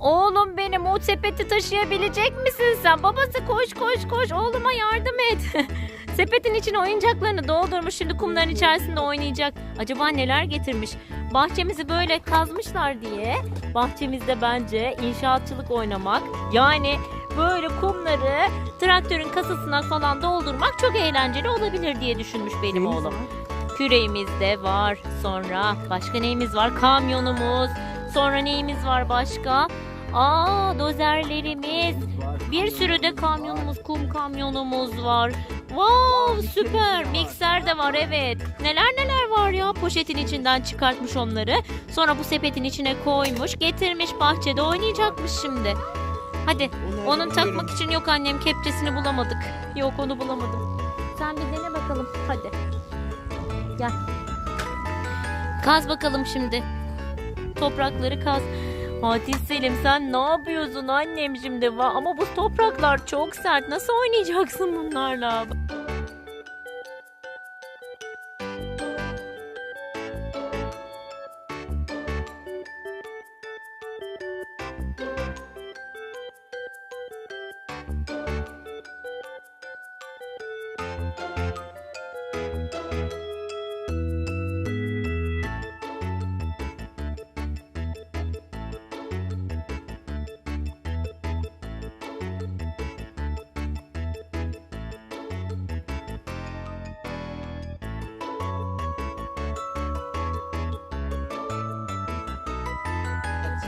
Oğlum benim o sepeti taşıyabilecek misin sen? Babası koş koş koş oğluma yardım et. Sepetin içine oyuncaklarını doldurmuş şimdi kumların içerisinde oynayacak. Acaba neler getirmiş? Bahçemizi böyle kazmışlar diye bahçemizde bence inşaatçılık oynamak yani böyle kumları traktörün kasasına falan doldurmak çok eğlenceli olabilir diye düşünmüş benim oğlum. Küreğimiz de var. Sonra başka neyimiz var? Kamyonumuz. Sonra neyimiz var başka? Aa dozerlerimiz. Bir sürü de kamyonumuz, kum kamyonumuz var. Wow süper. Mikser de var evet. Neler neler var ya. Poşetin içinden çıkartmış onları. Sonra bu sepetin içine koymuş. Getirmiş bahçede oynayacakmış şimdi. Hadi onun takmak için yok annem kepçesini bulamadık. Yok onu bulamadım. Sen bir dene bakalım hadi. Gel. Kaz bakalım şimdi. Toprakları kaz. Fatih Selim sen ne yapıyorsun annem şimdi? Ama bu topraklar çok sert. Nasıl oynayacaksın bunlarla?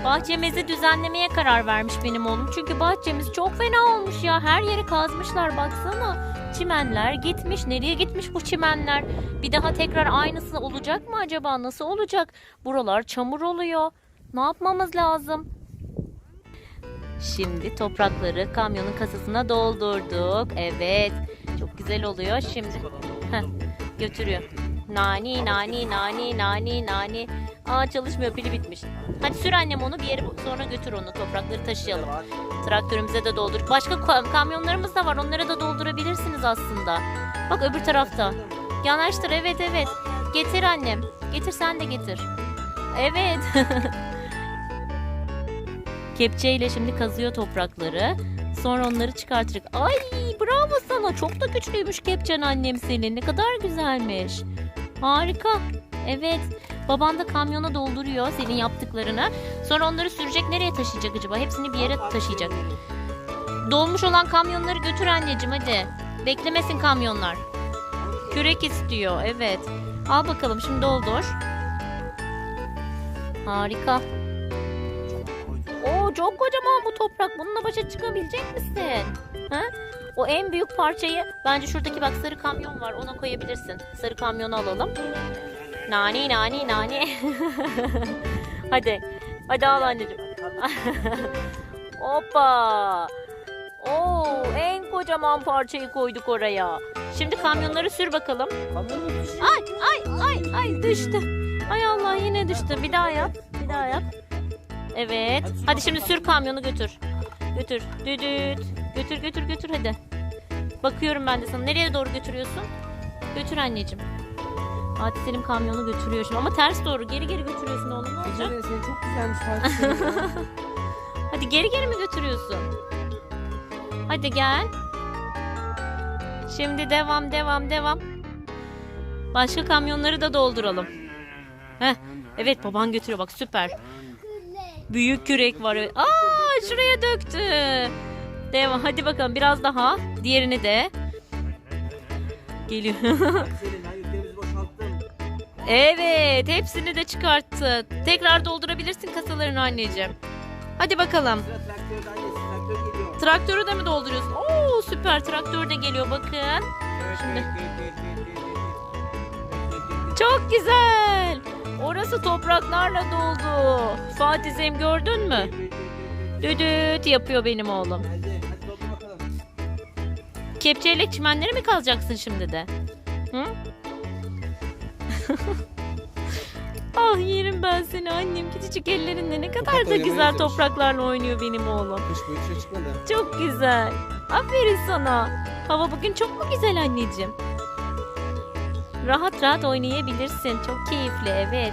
Bahçemizi düzenlemeye karar vermiş benim oğlum. Çünkü bahçemiz çok fena olmuş ya. Her yeri kazmışlar baksana. Çimenler gitmiş. Nereye gitmiş bu çimenler? Bir daha tekrar aynısı olacak mı acaba? Nasıl olacak? Buralar çamur oluyor. Ne yapmamız lazım? Şimdi toprakları kamyonun kasasına doldurduk. Evet. Çok güzel oluyor şimdi. Heh, götürüyor. Nani nani nani nani nani. Aa çalışmıyor pili bitmiş. Hadi sür annem onu bir yere sonra götür onu toprakları taşıyalım. Traktörümüze de doldur. Başka ka- kamyonlarımız da var onlara da doldurabilirsiniz aslında. Bak öbür tarafta. Yanaştır evet evet. Getir annem. Getir sen de getir. Evet. Kepçeyle şimdi kazıyor toprakları. Sonra onları çıkartacak. Ay bravo sana. Çok da güçlüymüş kepçen annem senin. Ne kadar güzelmiş. Harika. Evet. Baban da kamyona dolduruyor senin yaptıklarını. Sonra onları sürecek nereye taşıyacak acaba? Hepsini bir yere taşıyacak. Dolmuş olan kamyonları götür anneciğim hadi. Beklemesin kamyonlar. Kürek istiyor evet. Al bakalım şimdi doldur. Harika. Oo çok kocaman bu toprak. Bununla başa çıkabilecek misin? Ha? O en büyük parçayı bence şuradaki bak sarı kamyon var ona koyabilirsin. Sarı kamyonu alalım. Nani nani nani. Hadi. Hadi al anneciğim. Hoppa. Oo en kocaman parçayı koyduk oraya. Şimdi kamyonları sür bakalım. Ay ay ay ay düştü. Ay Allah yine düştü. Bir daha yap. Bir daha yap. Evet. Hadi şimdi sür kamyonu götür. Götür. Düdüt. Götür götür götür hadi. Bakıyorum ben de sana. Nereye doğru götürüyorsun? Götür anneciğim. Fatih Selim kamyonu götürüyor şimdi ama ters doğru. Geri geri götürüyorsun oğlum ne olacak? Ecele senin çok güzelmiş Fatih Selim ya. Hadi geri geri mi götürüyorsun? Hadi gel. Şimdi devam devam devam. Başka kamyonları da dolduralım. Heh. Evet baban götürüyor bak süper. Büyük kürek var. Aa şuraya döktü. Devam hadi bakalım biraz daha. Diğerini de. Geliyor. Evet hepsini de çıkarttı. Tekrar doldurabilirsin kasalarını anneciğim. Hadi bakalım. Traktörü de mi dolduruyorsun? Oo süper traktör de geliyor bakın. Şimdi-. Çok güzel. Orası topraklarla doldu. Fatih gördün mü? Düdüt yapıyor benim oğlum. Kepçeyle çimenleri mi kazacaksın şimdi de? Hı? ah yerim ben seni annem küçücük ellerinle ne kadar da güzel topraklarla oynuyor benim oğlum. Kış çıkmadı. Çok güzel. Aferin sana. Hava bugün çok mu güzel anneciğim? Rahat rahat oynayabilirsin. Çok keyifli evet.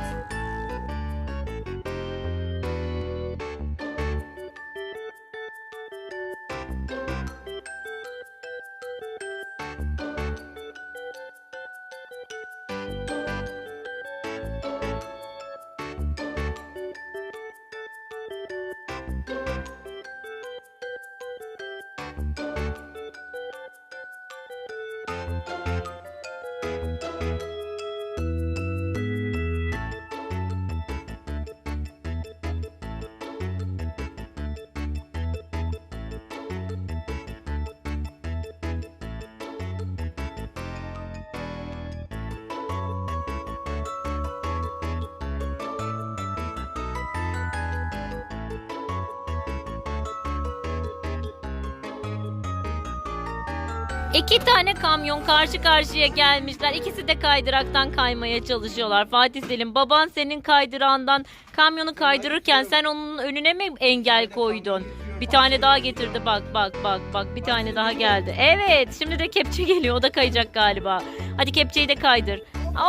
İki tane kamyon karşı karşıya gelmişler. İkisi de kaydıraktan kaymaya çalışıyorlar. Fatih Selim baban senin kaydırağından kamyonu kaydırırken sen onun önüne mi engel koydun? Bir tane daha getirdi bak bak bak bak bir tane daha geldi. Evet şimdi de kepçe geliyor o da kayacak galiba. Hadi kepçeyi de kaydır.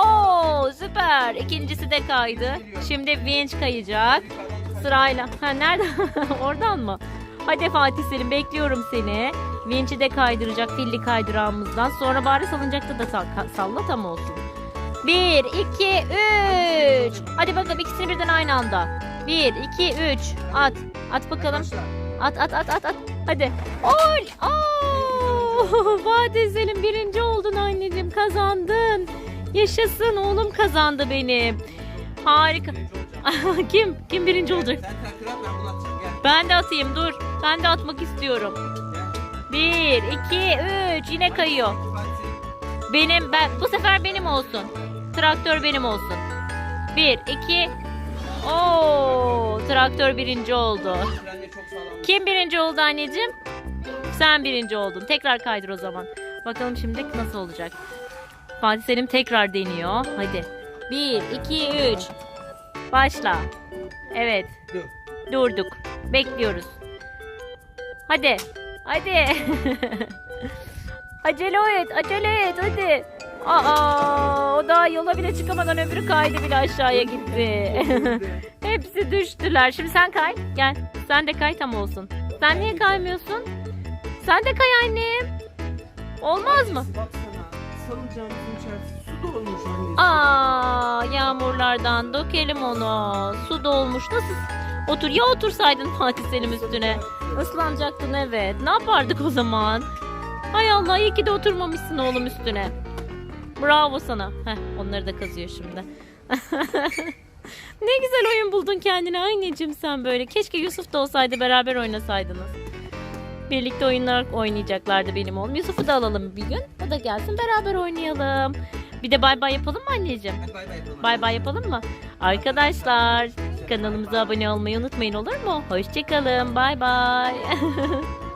Oo süper ikincisi de kaydı. Şimdi vinç kayacak. Sırayla. Ha nerede? Oradan mı? Hadi Fatih Selim bekliyorum seni. Vinç'i de kaydıracak filli kaydırağımızdan. Sonra bari salıncakta da sal- salla tam olsun. Bir, iki, üç. Hadi bakalım ikisini birden aynı anda. Bir, iki, üç. At. At bakalım. At at at at at. Hadi. Ol. Fatih Selim birinci oldun anneciğim. Kazandın. Yaşasın oğlum kazandı benim. Harika. Kim? Kim birinci olacak? Ben de atayım dur. Ben de atmak istiyorum. Bir, iki, üç. Yine kayıyor. Benim, ben, bu sefer benim olsun. Traktör benim olsun. Bir, iki. Oo, traktör birinci oldu. Kim birinci oldu anneciğim? Sen birinci oldun. Tekrar kaydır o zaman. Bakalım şimdi nasıl olacak. Fatih Selim tekrar deniyor. Hadi. Bir, iki, üç. Başla. Evet. Dur. Durduk. Bekliyoruz. Hadi. Hadi. acele et. Acele et. Hadi. Aa, o daha yola bile çıkamadan öbürü kaydı bile aşağıya gitti. Hepsi düştüler. Şimdi sen kay. Gel. Sen de kay tam olsun. Sen niye kaymıyorsun? Sen de kay annem. Olmaz mı? Baksana. Salıncağımızın içerisi su dolmuş anneciğim. Aa, yağmurlardan dökelim onu. Su dolmuş. Nasıl? Otur. Ya otursaydın Fatih Selim üstüne. Islanacaktın evet. Ne yapardık o zaman? Hay Allah iyi ki de oturmamışsın oğlum üstüne. Bravo sana. Heh, onları da kazıyor şimdi. ne güzel oyun buldun kendine anneciğim sen böyle. Keşke Yusuf da olsaydı beraber oynasaydınız. Birlikte oyunlar oynayacaklardı benim oğlum. Yusuf'u da alalım bir gün. O da gelsin beraber oynayalım. Bir de bay bay yapalım mı anneciğim? Bay bay yapalım. Bay bay yapalım mı? Arkadaşlar kanalımıza abone olmayı unutmayın olur mu? Hoşçakalın. Bay bay.